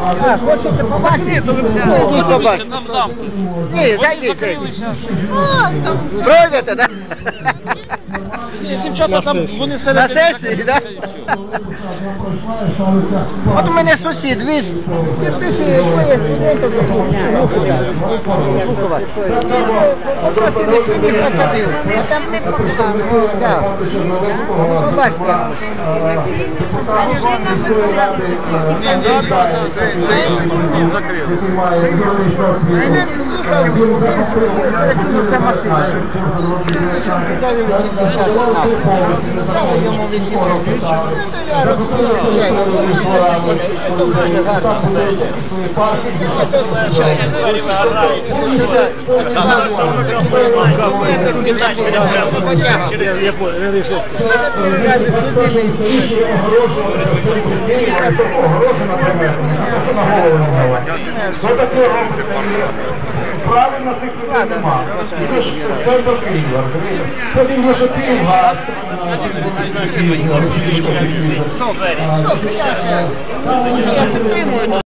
А, хочете побачити? Ні, побачите. Ні, зайдіть, зайдіть. Пройдете, так? Дівчата там, вони серед... На сесії, так? От у мене сусід, віз, підписи своє студентів слухова. От вас іде сюди посадив. А там не погано. Так. Ну, побачите. Мене їхав в міністерство, перекинувся машина. Дівчинки дали дівчата нахуй. Дали йому 8 років. Ну, то я звичайно, нормально буде. Це дуже. Це звичайно. Це спеціально. Потягав. Правильно цих людей нема. Це до Києва, розумієте? Скажімо, що Київ. Добре, добре, це, я підтримую.